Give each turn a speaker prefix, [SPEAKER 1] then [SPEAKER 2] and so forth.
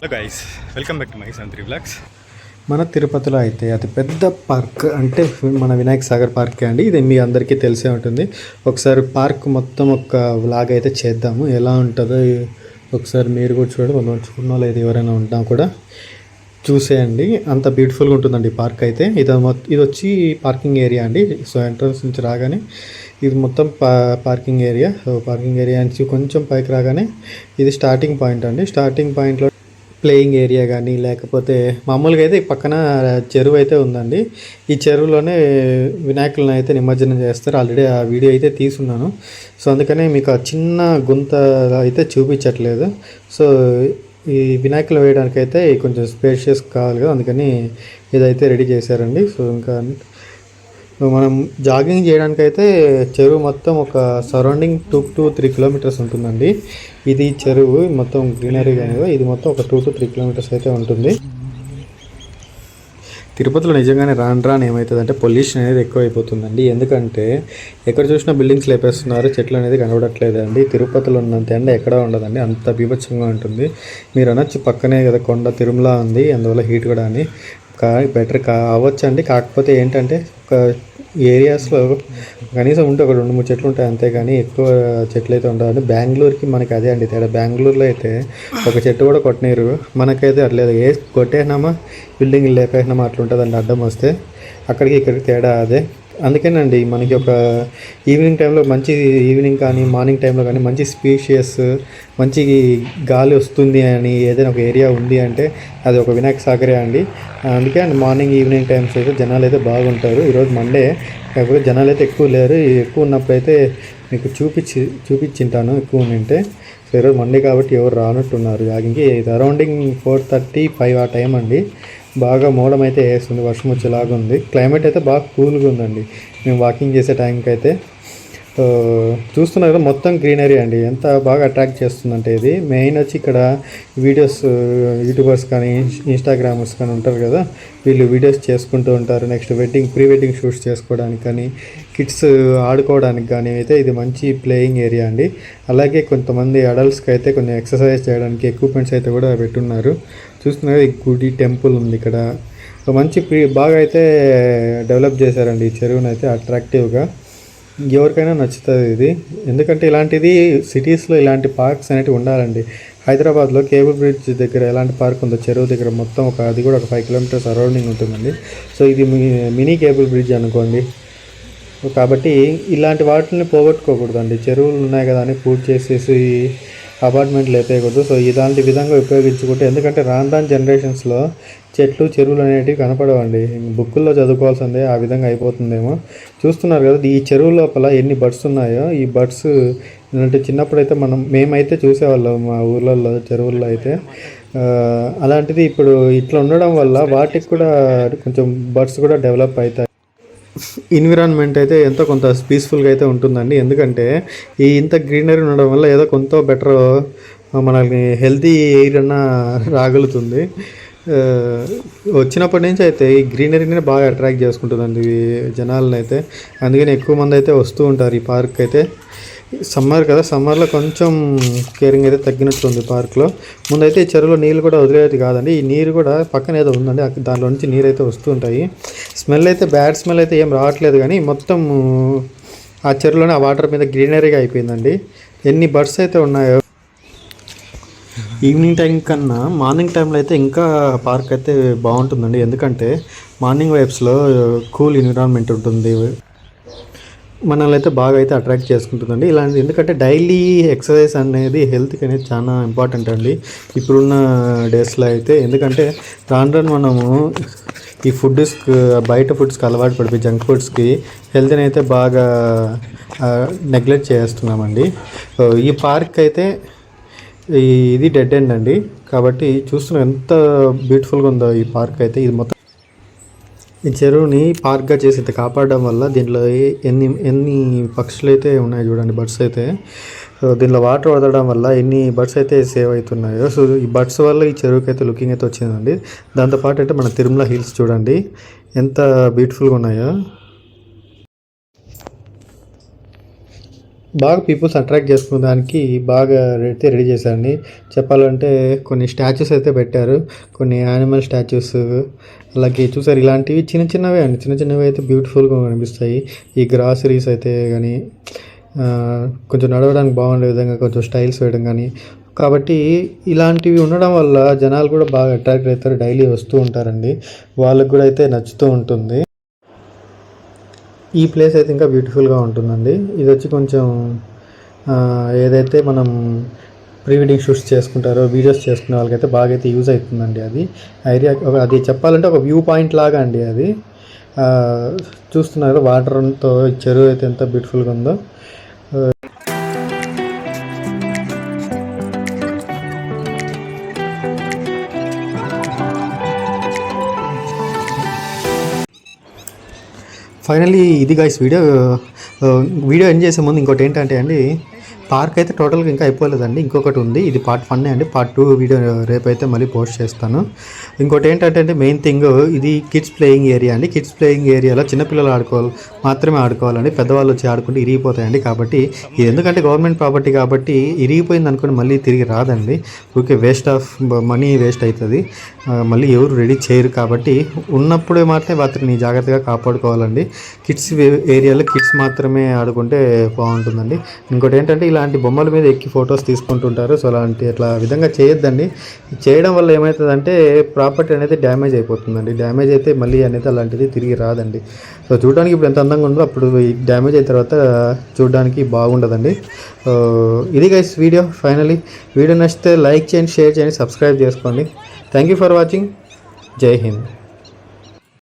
[SPEAKER 1] Hello guys welcome back to my సంత్రి blogs
[SPEAKER 2] మన తిరుపతిలో అయితే అతి పెద్ద పార్క్ అంటే మన వినాయక సాగర్ పార్కే అండి. ఇది మీ అందరికీ తెలిసే ఉంటుంది. ఒకసారి పార్క్ మొత్తం ఒక వ్లాగ్ అయితే చేద్దాము. ఎలా ఉంటుందో ఒకసారి మీరు కూడా చూడండి. కొంతమంది చూడడం లేదు ఎవరైనా ఉంటాం కూడా చూసేయండి. అంత బ్యూటిఫుల్గా ఉంటుందండి పార్క్ అయితే. ఇది ఇది వచ్చి పార్కింగ్ ఏరియా అండి. సో ఎంట్రన్స్ నుంచి రాగానే ఇది మొత్తం పా parking area so parking area నుంచి కొంచెం పైకి రాగానే ఇది స్టార్టింగ్ పాయింట్ అండి. స్టార్టింగ్ పాయింట్లో ప్లేయింగ్ ఏరియా కానీ లేకపోతే మామూలుగా అయితే ఈ పక్కన చెరువు అయితే ఉందండి. ఈ చెరువులోనే వినాయకులను అయితే నిమజ్జనం చేస్తారు. ఆల్రెడీ ఆ వీడియో అయితే తీసున్నాను. సో అందుకనే మీకు ఆ చిన్న గుంత అయితే చూపించట్లేదు. సో ఈ వినాయకులు వేయడానికి అయితే కొంచెం స్పేషియస్ కావాలి కదా అందుకని ఇదైతే రెడీ చేశారండి. సో ఇంకా మనం జాగింగ్ చేయడానికి అయితే చెరువు మొత్తం ఒక surrounding two to three kilometres ఉంటుందండి. ఇది చెరువు మొత్తం గ్రీనరీ కానీ ఇది మొత్తం ఒక టూ టు త్రీ కిలోమీటర్స్ అయితే ఉంటుంది. తిరుపతిలో నిజంగానే రాను రాను ఏమవుతుందంటే పొల్యూషన్ అనేది ఎక్కువ అయిపోతుందండి ఎందుకంటే ఎక్కడ చూసినా బిల్డింగ్స్ లేపేస్తున్నారు చెట్లు అనేది కనబడట్లేదండి. తిరుపతిలో ఉన్నంత ఎండ ఎక్కడ ఉండదండి. అంత బీభత్సంగా ఉంటుంది. మీరు అనొచ్చు పక్కనే కదా కొండ తిరుమల ఉంది. అందువల్ల హీట్ కూడా అని. కా బెటర్ కా అవ్వచ్చండి. కాకపోతే ఏంటంటే ఒక ఏరియాస్లో కనీసం ఉంటే ఒక రెండు మూడు చెట్లు ఉంటాయి అంతేగాని ఎక్కువ చెట్లు అయితే ఉండదు బెంగళూరుకి మనకి అదే అండి తేడా. బెంగళూరులో అయితే ఒక చెట్టు కూడా కొట్టినారు. మనకైతే అట్లేదు ఏ కొట్టేసినామా బిల్డింగ్ లేపేసినామా అట్లా ఉంటుందండి అడ్డం వస్తే. అక్కడికి ఇక్కడికి తేడా అదే. అందుకేనండి మనకి ఒక ఈవినింగ్ టైంలో మంచి ఈవినింగ్ కానీ మార్నింగ్ టైంలో కానీ మంచి స్పీషియస్ మంచి గాలి వస్తుంది అని ఏదైనా ఒక ఏరియా ఉంది అంటే అది ఒక వినాయక సాగరే అండి. అందుకే అండ్ మార్నింగ్ ఈవినింగ్ టైమ్స్ అయితే జనాలు అయితే బాగుంటారు. ఈరోజు మండే కాకపోతే జనాలు అయితే ఎక్కువ లేరు. ఎక్కువ ఉన్నప్పుడు అయితే మీకు చూపించి చూపించింటాను ఎక్కువ ఉంటే. సో ఈరోజు మండే కాబట్టి ఎవరు రానట్టున్నారు. జాగింగ్కి ఇది అరౌండింగ్ ఫోర్ థర్టీ ఫైవ్ ఆ టైం అండి. బాగా మోడం అయితే వేస్తుంది వర్షం వచ్చేలాగా ఉంది. క్లైమేట్ అయితే బాగా కూల్గా ఉందండి. మేము వాకింగ్ చేసే టైంకి అయితే. చూస్తున్నారు కదా మొత్తం గ్రీనరీ అండి. ఎంత బాగా అట్రాక్ట్ చేస్తుందంటే ఇది. మెయిన్ వచ్చి ఇక్కడ వీడియోస్ యూట్యూబర్స్ కానీ ఇన్స్టాగ్రామర్స్ కానీ ఉంటారు కదా వీళ్ళు వీడియోస్ చేసుకుంటూ ఉంటారు. Next wedding pre wedding shoots చేసుకోవడానికి కానీ కిడ్స్ ఆడుకోవడానికి కానీ అయితే ఇది మంచి ప్లేయింగ్ ఏరియా అండి. అలాగే కొంతమంది అడల్ట్స్కి అయితే కొన్ని ఎక్సర్సైజ్ చేయడానికి ఎక్విప్మెంట్స్ అయితే కూడా పెట్టున్నారు. చూస్తున్నారు ఈ గుడి టెంపుల్ ఉంది ఇక్కడ. మంచి ప్రీ బాగా అయితే డెవలప్ చేశారండి. ఈ చెరువుని అయితే అట్రాక్టివ్గా ఎవరికైనా నచ్చుతుంది ఇది. ఎందుకంటే ఇలాంటిది సిటీస్లో ఇలాంటి పార్క్స్ అనేవి ఉండాలండి. హైదరాబాద్లో కేబుల్ బ్రిడ్జ్ దగ్గర ఎలాంటి పార్క్ ఉందో చెరువు దగ్గర మొత్తం ఒక అది కూడా ఒక ఫైవ్ కిలోమీటర్స్ సరౌండింగ్ ఉంటుందండి. సో ఇది మినీ కేబుల్ బ్రిడ్జ్ అనుకోండి. కాబట్టి ఇలాంటి వాటిని పోగొట్టుకోకూడదండి. చెరువులు ఉన్నాయి కదా అని పూర్తి చేసేసి అపార్ట్మెంట్లు అయిపోయకూడదు సో ఇలాంటి విధంగా ఉపయోగించుకుంటే ఎందుకంటే రాను రాను జనరేషన్స్లో చెట్లు చెరువులు అనేటివి కనపడవండి. బుక్కుల్లో చదువుకోవాల్సిందే ఆ విధంగా అయిపోతుందేమో. చూస్తున్నారు కదా ఈ చెరువు లోపల ఎన్ని బర్డ్స్ ఉన్నాయో ఈ బర్డ్స్ అంటే చిన్నప్పుడు అయితే మనం మేమైతే చూసేవాళ్ళం మా ఊర్లలో చెరువుల్లో అయితే. అలాంటిది ఇప్పుడు ఇట్లా ఉండడం వల్ల వాటికి కూడా కొంచెం బర్డ్స్ కూడా డెవలప్ అవుతాయి. ఎన్విరాన్మెంట్ అయితే ఎంతో కొంత పీస్ఫుల్గా అయితే ఉంటుందండి. ఎందుకంటే ఈ ఇంత గ్రీనరీ ఉండడం వల్ల ఏదో కొంత బెటర్ మనల్ని హెల్తీ ఎయిర్ అన్న రాగలుగుతుంది. వచ్చినప్పటి నుంచి అయితే ఈ గ్రీనరీని బాగా అట్రాక్ట్ చేసుకుంటుందండి ఈ జనాలను అయితే అందుకని ఎక్కువ మంది అయితే వస్తూ ఉంటారు ఈ పార్క్ అయితే. సమ్మర్ కదా సమ్మర్లో కొంచెం కేరింగ్ అయితే తగ్గినట్టుంది పార్క్లో. ముందైతే ఈ చెరువులో నీళ్ళు కూడా వదిలేది కాదండి. ఈ నీరు కూడా పక్కన ఏదో ఉందండి దాంట్లో నుంచి నీరు అయితే వస్తూ ఉంటాయి. స్మెల్ అయితే బ్యాడ్ స్మెల్ అయితే ఏం రావట్లేదు కానీ మొత్తం ఆ చెరువులోనే ఆ వాటర్ మీద గ్రీనరీగా అయిపోయిందండి. ఎన్ని బర్డ్స్ అయితే ఉన్నాయో ఈవినింగ్ టైం కన్నా మార్నింగ్ టైంలో అయితే ఇంకా పార్క్ అయితే బాగుంటుందండి. ఎందుకంటే మార్నింగ్ వైబ్స్లో కూల్ ఎన్విరాన్మెంట్ ఉంటుంది. మనల్ని అయితే బాగా అయితే అట్రాక్ట్ చేసుకుంటుందండి. ఇలాంటి ఎందుకంటే డైలీ ఎక్సర్సైజ్ అనేది హెల్త్కి అనేది చాలా ఇంపార్టెంట్ అండి. ఇప్పుడున్న డేస్లో అయితే ఎందుకంటే రాను రాను మనము ఈ ఫుడ్స్ బయట ఫుడ్స్కి అలవాటు పడిపోయి జంక్ ఫుడ్స్కి హెల్త్ని అయితే బాగా నెగ్లెక్ట్ చేస్తున్నామండి. ఈ పార్క్ అయితే ఇది డెడ్ ఎండ్ అండి. కాబట్టి చూస్తున్నాం ఎంత బ్యూటిఫుల్గా ఉందో ఈ పార్క్ అయితే. ఇది మొత్తం ఈ చెరువుని పార్క్గా చేసి ఇంత కాపాడడం వల్ల దీంట్లో ఏ- ఎన్ని ఎన్ని పక్షులు అయితే ఉన్నాయి చూడండి బర్డ్స్ అయితే. సో దీనిలో వాటర్ వదలడం వల్ల ఎన్ని బర్డ్స్ అయితే సేవ్ అవుతున్నాయో. సో ఈ బర్డ్స్ వల్ల ఈ చెరువుకి అయితే లుకింగ్ అయితే వచ్చిందండి. దాంతోపాటు అంటే మన తిరుమల హిల్స్ చూడండి. ఎంత బ్యూటిఫుల్గా ఉన్నాయో. బాగా పీపుల్స్ అట్రాక్ట్ చేసుకునే దానికి బాగా అయితే రెడీ చేశారండి. చెప్పాలంటే కొన్ని స్టాచ్యూస్ అయితే పెట్టారు. కొన్ని యానిమల్ స్టాచ్యూస్ అలాగే చూసారు ఇలాంటివి చిన్న చిన్నవే అండి. చిన్న చిన్నవి అయితే బ్యూటిఫుల్గా కనిపిస్తాయి. ఈ గ్రాసరీస్ అయితే కానీ కొంచెం నడవడానికి బాగుండే విధంగా కొంచెం స్టైల్స్ వేయడం కానీ కాబట్టి ఇలాంటివి ఉండడం వల్ల జనాలు కూడా బాగా అట్రాక్ట్ అవుతారు. డైలీ వస్తూ ఉంటారండి. వాళ్ళకి కూడా అయితే నచ్చుతూ ఉంటుంది. ఈ ప్లేస్ అయితే ఇంకా బ్యూటిఫుల్గా ఉంటుందండి. ఇది వచ్చి కొంచెం ఏదైతే మనం ప్రీ వెడ్డింగ్ షూట్స్ చేసుకుంటారో వీడియోస్ చేసుకునే వాళ్ళకైతే బాగా అయితే యూజ్ అవుతుందండి అది. ఐరియా ఒక- అది చెప్పాలంటే ఒక వ్యూ పాయింట్ లాగా అండి అది. చూస్తున్నారు వాటర్తో చెరువు అయితే ఎంత బ్యూటిఫుల్గా ఉందో. ఫైనల్లీ ఇది గైస్ వీడియో వీడియో ఎండ్ చేసే ముందు ఇంకోటి ఏంటంటే అండి పార్క్ అయితే టోటల్గా ఇంకా అయిపోలేదండి. ఇంకొకటి ఉంది. ఇది పార్ట్ వన్ అండి. పార్ట్ టూ వీడియో రేపు అయితే మళ్ళీ పోస్ట్ చేస్తాను. ఇంకోటి ఏంటంటే మెయిన్ థింగ్ ఇది కిడ్స్ ప్లేయింగ్ ఏరియా అండి. కిడ్స్ ప్లేయింగ్ ఏరియాలో చిన్నపిల్లలు ఆడుకోవాలి మాత్రమే ఆడుకోవాలండి. పెద్దవాళ్ళు వచ్చి ఆడుకుంటే ఇరిగిపోతాయండి కాబట్టి ఇది ఎందుకంటే గవర్నమెంట్ ప్రాపర్టీ కాబట్టి ఇరిగిపోయింది అనుకుని మళ్ళీ తిరిగి రాదండి. Okay waste of money waste అవుతుంది. మళ్ళీ ఎవరు రెడీ చేయరు కాబట్టి ఉన్నప్పుడే మాత్రమే వాటిని జాగ్రత్తగా కాపాడుకోవాలండి. కిడ్స్ ఏరియాలో కిడ్స్ మాత్రమే ఆడుకుంటే బాగుంటుందండి. ఇంకోటి ఏంటంటే ఇలా ఇలాంటి బొమ్మల మీద ఎక్కి ఫొటోస్ తీసుకుంటుంటారు. సో అలాంటి అట్లా విధంగా చేయొద్దండి. చేయడం వల్ల ఏమవుతుందంటే ప్రాపర్టీ అనేది డ్యామేజ్ అయిపోతుందండి. డ్యామేజ్ అయితే మళ్ళీ అనేది అలాంటిది తిరిగి రాదండి. సో చూడడానికి ఇప్పుడు ఎంత అందంగా ఉందో అప్పుడు డ్యామేజ్ అయిన తర్వాత చూడడానికి బాగుండదండి. ఇది గైస్ వీడియో ఫైనలీ వీడియో నచ్చితే లైక్ చేయండి షేర్ చేయండి సబ్స్క్రైబ్ చేసుకోండి. Thank you for watching Jai Hind.